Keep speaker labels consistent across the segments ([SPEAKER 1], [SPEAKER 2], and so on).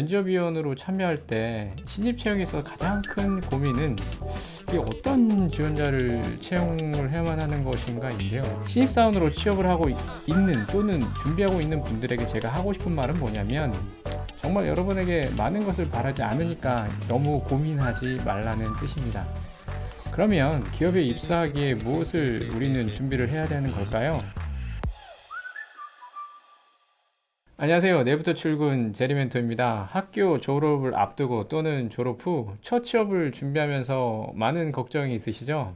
[SPEAKER 1] 면접위원으로 참여할 때 신입 채용에서 가장 큰 고민은 이게 어떤 지원자를 채용을 해야만 하는 것인가인데요. 신입사원으로 취업을 하고 있- 있는 또는 준비하고 있는 분들에게 제가 하고 싶은 말은 뭐냐면 정말 여러분에게 많은 것을 바라지 않으니까 너무 고민하지 말라는 뜻입니다. 그러면 기업에 입사하기에 무엇을 우리는 준비를 해야 되는 걸까요? 안녕하세요. 내부터 출근 제리멘토입니다. 학교 졸업을 앞두고 또는 졸업 후 첫 취업을 준비하면서 많은 걱정이 있으시죠?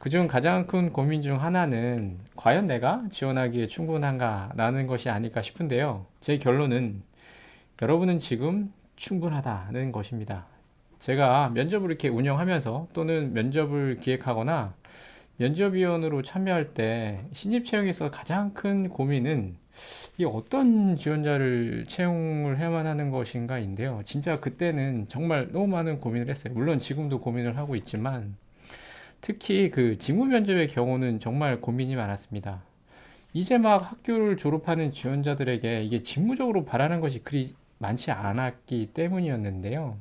[SPEAKER 1] 그중 가장 큰 고민 중 하나는 과연 내가 지원하기에 충분한가라는 것이 아닐까 싶은데요. 제 결론은 여러분은 지금 충분하다는 것입니다. 제가 면접을 이렇게 운영하면서 또는 면접을 기획하거나 면접위원으로 참여할 때 신입 채용에서 가장 큰 고민은 이 어떤 지원자를 채용을 해야만 하는 것인가인데요. 진짜 그때는 정말 너무 많은 고민을 했어요. 물론 지금도 고민을 하고 있지만 특히 그 직무 면접의 경우는 정말 고민이 많았습니다. 이제 막 학교를 졸업하는 지원자들에게 이게 직무적으로 바라는 것이 그리 많지 않았기 때문이었는데요.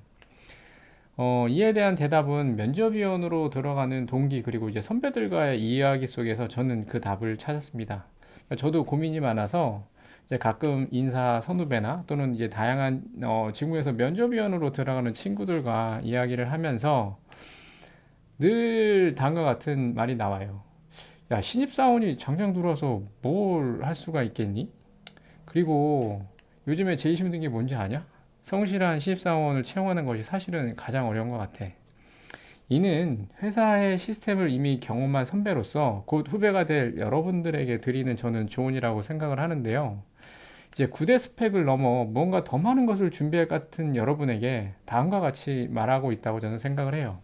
[SPEAKER 1] 어, 이에 대한 대답은 면접위원으로 들어가는 동기 그리고 이제 선배들과의 이야기 속에서 저는 그 답을 찾았습니다. 그러니까 저도 고민이 많아서 이제 가끔 인사 선후배나 또는 이제 다양한 어, 직무에서 면접위원으로 들어가는 친구들과 이야기를 하면서 늘 다음과 같은 말이 나와요. 야, 신입사원이 당장 들어와서 뭘 할 수가 있겠니? 그리고 요즘에 제일 힘든 게 뭔지 아냐? 성실한 신입사원을 채용하는 것이 사실은 가장 어려운 것 같아. 이는 회사의 시스템을 이미 경험한 선배로서 곧 후배가 될 여러분들에게 드리는 저는 조언이라고 생각을 하는데요. 이제 9대 스펙을 넘어 뭔가 더 많은 것을 준비할 것 같은 여러분에게 다음과 같이 말하고 있다고 저는 생각을 해요.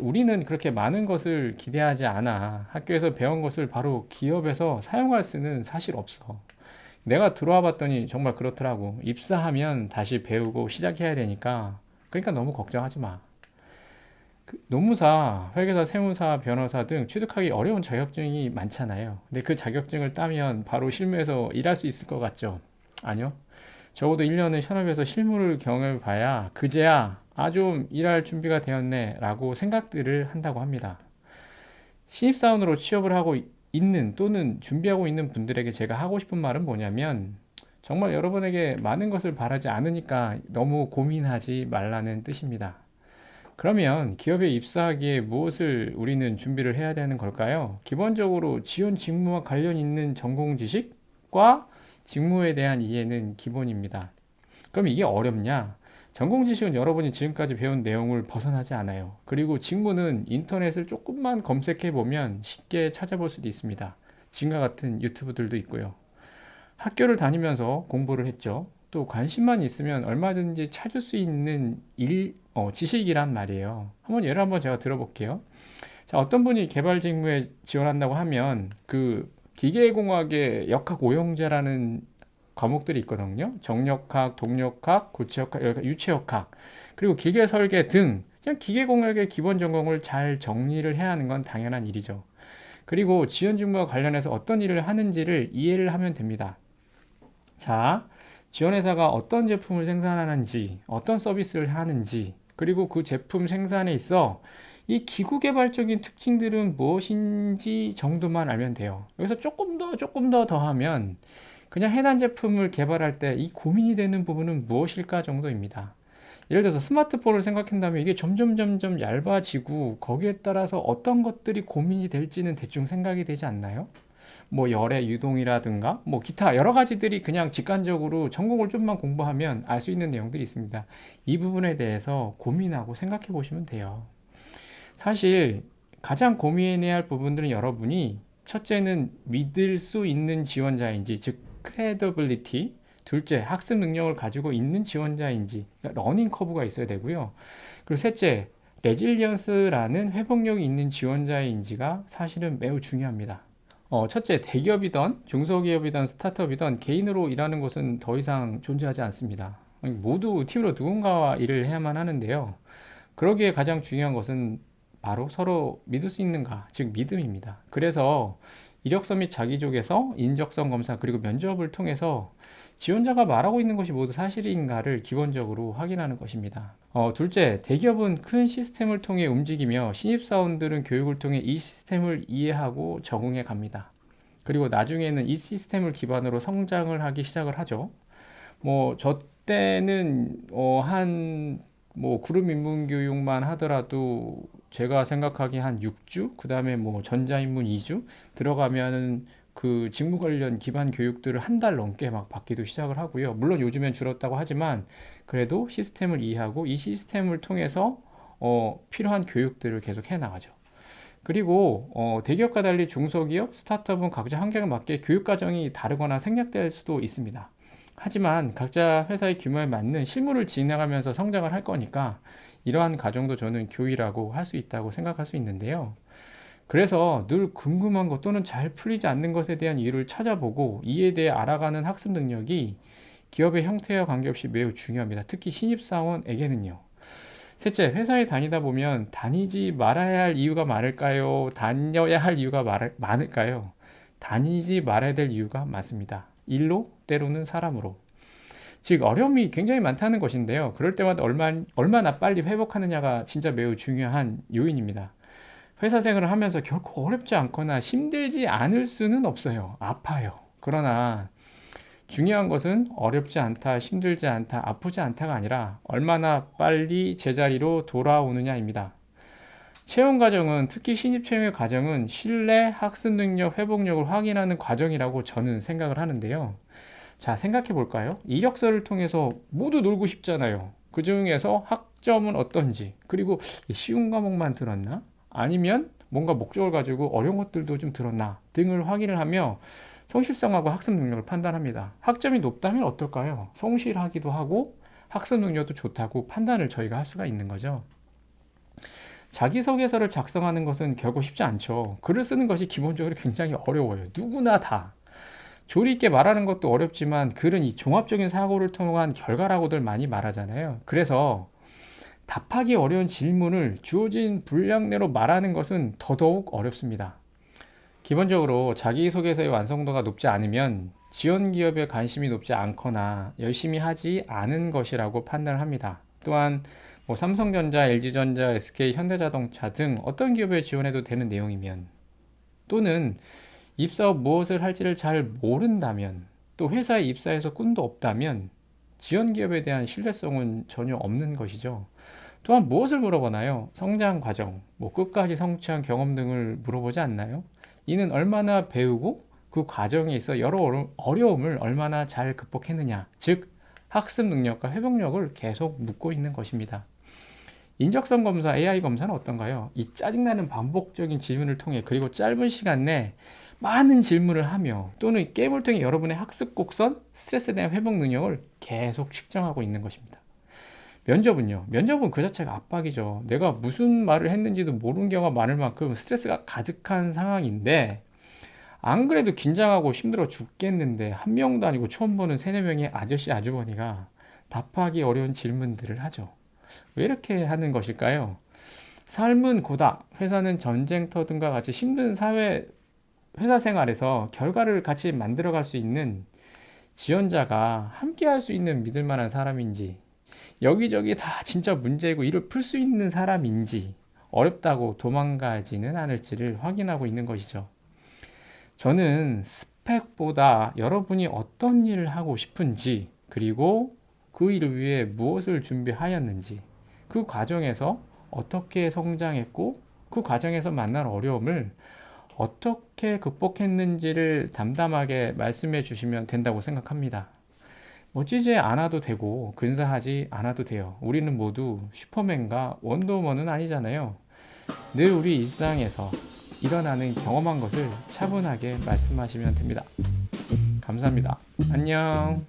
[SPEAKER 1] 우리는 그렇게 많은 것을 기대하지 않아. 학교에서 배운 것을 바로 기업에서 사용할 수는 사실 없어. 내가 들어와 봤더니 정말 그렇더라고. 입사하면 다시 배우고 시작해야 되니까. 그러니까 너무 걱정하지 마. 그 노무사, 회계사, 세무사, 변호사 등 취득하기 어려운 자격증이 많잖아요. 근데 그 자격증을 따면 바로 실무에서 일할 수 있을 것 같죠? 아니요. 적어도 1년은 현업에서 실무를 경험해 봐야 그제야 아, 좀 일할 준비가 되었네 라고 생각들을 한다고 합니다. 신입사원으로 취업을 하고 있는 또는 준비하고 있는 분들에게 제가 하고 싶은 말은 뭐냐면 정말 여러분에게 많은 것을 바라지 않으니까 너무 고민하지 말라는 뜻입니다. 그러면 기업에 입사하기에 무엇을 우리는 준비를 해야 되는 걸까요? 기본적으로 지원 직무와 관련 있는 전공 지식과 직무에 대한 이해는 기본입니다. 그럼 이게 어렵냐? 전공 지식은 여러분이 지금까지 배운 내용을 벗어나지 않아요. 그리고 직무는 인터넷을 조금만 검색해 보면 쉽게 찾아볼 수도 있습니다. 지금과 같은 유튜브들도 있고요. 학교를 다니면서 공부를 했죠. 또 관심만 있으면 얼마든지 찾을 수 있는 일, 어, 지식이란 말이에요. 한번 예를 한번 제가 들어볼게요. 자, 어떤 분이 개발 직무에 지원한다고 하면 그 기계공학의 역학 오형제라는 과목들이 있거든요. 정력학, 동력학, 고체역학, 유체역학, 그리고 기계 설계 등 그냥 기계공학의 기본 전공을 잘 정리를 해야 하는 건 당연한 일이죠. 그리고 지원 직무와 관련해서 어떤 일을 하는지를 이해를 하면 됩니다. 자, 지원회사가 어떤 제품을 생산하는지, 어떤 서비스를 하는지, 그리고 그 제품 생산에 있어 이 기구 개발적인 특징들은 무엇인지 정도만 알면 돼요. 여기서 조금 더, 조금 더 더하면 그냥 해당 제품을 개발할 때 이 고민이 되는 부분은 무엇일까 정도입니다. 예를 들어서 스마트폰을 생각한다면 이게 점점 점점 얇아지고 거기에 따라서 어떤 것들이 고민이 될지는 대충 생각이 되지 않나요? 뭐 열의 유동이라든가 뭐 기타 여러 가지들이 그냥 직관적으로 전공을 좀만 공부하면 알 수 있는 내용들이 있습니다. 이 부분에 대해서 고민하고 생각해 보시면 돼요. 사실 가장 고민해야 할 부분들은 여러분이 첫째는 믿을 수 있는 지원자인지 즉 credibility 둘째 학습 능력을 가지고 있는 지원자인지 그러니까 러닝 커브가 있어야 되고요. 그리고 셋째 레질리언스라는 회복력이 있는 지원자인지가 사실은 매우 중요합니다. 어, 첫째, 대기업이던 중소기업이던 스타트업이던 개인으로 일하는 곳은 더 이상 존재하지 않습니다. 모두 팀으로 누군가와 일을 해야만 하는데요. 그러기에 가장 중요한 것은 바로 서로 믿을 수 있는가, 즉 믿음입니다. 그래서 이력서 및 자기조개서, 인적성 검사, 그리고 면접을 통해서 지원자가 말하고 있는 것이 모두 사실인가를 기본적으로 확인하는 것입니다. 어, 둘째, 대기업은 큰 시스템을 통해 움직이며 신입사원들은 교육을 통해 이 시스템을 이해하고 적응해 갑니다. 그리고 나중에는 이 시스템을 기반으로 성장을 하기 시작을 하죠. 뭐, 저 때는, 어, 한, 뭐, 그룹 인문 교육만 하더라도 제가 생각하기에 한 6주, 그 다음에 뭐, 전자 인문 2주 들어가면은 그 직무 관련 기반 교육들을 한 달 넘게 막 받기도 시작을 하고요. 물론 요즘엔 줄었다고 하지만 그래도 시스템을 이해하고 이 시스템을 통해서 어, 필요한 교육들을 계속 해 나가죠. 그리고 어, 대기업과 달리 중소기업, 스타트업은 각자 환경에 맞게 교육 과정이 다르거나 생략될 수도 있습니다. 하지만 각자 회사의 규모에 맞는 실무를 진행하면서 성장을 할 거니까 이러한 과정도 저는 교육이라고 할 수 있다고 생각할 수 있는데요. 그래서 늘 궁금한 것 또는 잘 풀리지 않는 것에 대한 이유를 찾아보고 이에 대해 알아가는 학습 능력이 기업의 형태와 관계없이 매우 중요합니다. 특히 신입사원에게는요. 셋째, 회사에 다니다 보면 다니지 말아야 할 이유가 많을까요? 다녀야 할 이유가 말, 많을까요? 다니지 말아야 될 이유가 많습니다. 일로, 때로는 사람으로. 즉, 어려움이 굉장히 많다는 것인데요. 그럴 때마다 얼마, 얼마나 빨리 회복하느냐가 진짜 매우 중요한 요인입니다. 회사 생활을 하면서 결코 어렵지 않거나 힘들지 않을 수는 없어요. 아파요. 그러나 중요한 것은 어렵지 않다, 힘들지 않다, 아프지 않다가 아니라 얼마나 빨리 제자리로 돌아오느냐입니다. 채용 과정은 특히 신입 채용의 과정은 신뢰, 학습 능력, 회복력을 확인하는 과정이라고 저는 생각을 하는데요. 자, 생각해 볼까요? 이력서를 통해서 모두 놀고 싶잖아요. 그 중에서 학점은 어떤지, 그리고 쉬운 과목만 들었나? 아니면 뭔가 목적을 가지고 어려운 것들도 좀 들었나 등을 확인을 하며 성실성하고 학습 능력을 판단합니다. 학점이 높다면 어떨까요? 성실하기도 하고 학습 능력도 좋다고 판단을 저희가 할 수가 있는 거죠. 자기소개서를 작성하는 것은 결코 쉽지 않죠. 글을 쓰는 것이 기본적으로 굉장히 어려워요. 누구나 다. 조리 있게 말하는 것도 어렵지만 글은 이 종합적인 사고를 통한 결과라고들 많이 말하잖아요. 그래서 답하기 어려운 질문을 주어진 분량 내로 말하는 것은 더더욱 어렵습니다. 기본적으로 자기소개서의 완성도가 높지 않으면 지원 기업에 관심이 높지 않거나 열심히 하지 않은 것이라고 판단을 합니다. 또한 뭐 삼성전자, LG전자, SK, 현대자동차 등 어떤 기업에 지원해도 되는 내용이면 또는 입사 후 무엇을 할지를 잘 모른다면 또 회사에 입사해서 꿈도 없다면 지원 기업에 대한 신뢰성은 전혀 없는 것이죠. 또한 무엇을 물어보나요? 성장 과정, 뭐 끝까지 성취한 경험 등을 물어보지 않나요? 이는 얼마나 배우고 그 과정에 있어 여러 어려움을 얼마나 잘 극복했느냐, 즉 학습 능력과 회복력을 계속 묻고 있는 것입니다. 인적성 검사, AI 검사는 어떤가요? 이 짜증나는 반복적인 질문을 통해 그리고 짧은 시간 내 많은 질문을 하며 또는 게임을 통해 여러분의 학습 곡선, 스트레스에 대한 회복 능력을 계속 측정하고 있는 것입니다. 면접은요. 면접은 그 자체가 압박이죠. 내가 무슨 말을 했는지도 모르는 경우가 많을 만큼 스트레스가 가득한 상황인데 안 그래도 긴장하고 힘들어 죽겠는데 한 명도 아니고 처음 보는 세네 명의 아저씨 아주머니가 답하기 어려운 질문들을 하죠. 왜 이렇게 하는 것일까요? 삶은 고다, 회사는 전쟁터 등과 같이 힘든 사회 회사 생활에서 결과를 같이 만들어갈 수 있는 지원자가 함께 할 수 있는 믿을 만한 사람인지 여기저기 다 진짜 문제이고 이를 풀수 있는 사람인지 어렵다고 도망가지는 않을지를 확인하고 있는 것이죠. 저는 스펙보다 여러분이 어떤 일을 하고 싶은지 그리고 그 일을 위해 무엇을 준비하였는지 그 과정에서 어떻게 성장했고 그 과정에서 만난 어려움을 어떻게 극복했는지를 담담하게 말씀해 주시면 된다고 생각합니다. 멋지지 않아도 되고 근사하지 않아도 돼요. 우리는 모두 슈퍼맨과 원더우먼은 아니잖아요. 늘 우리 일상에서 일어나는 경험한 것을 차분하게 말씀하시면 됩니다. 감사합니다. 안녕.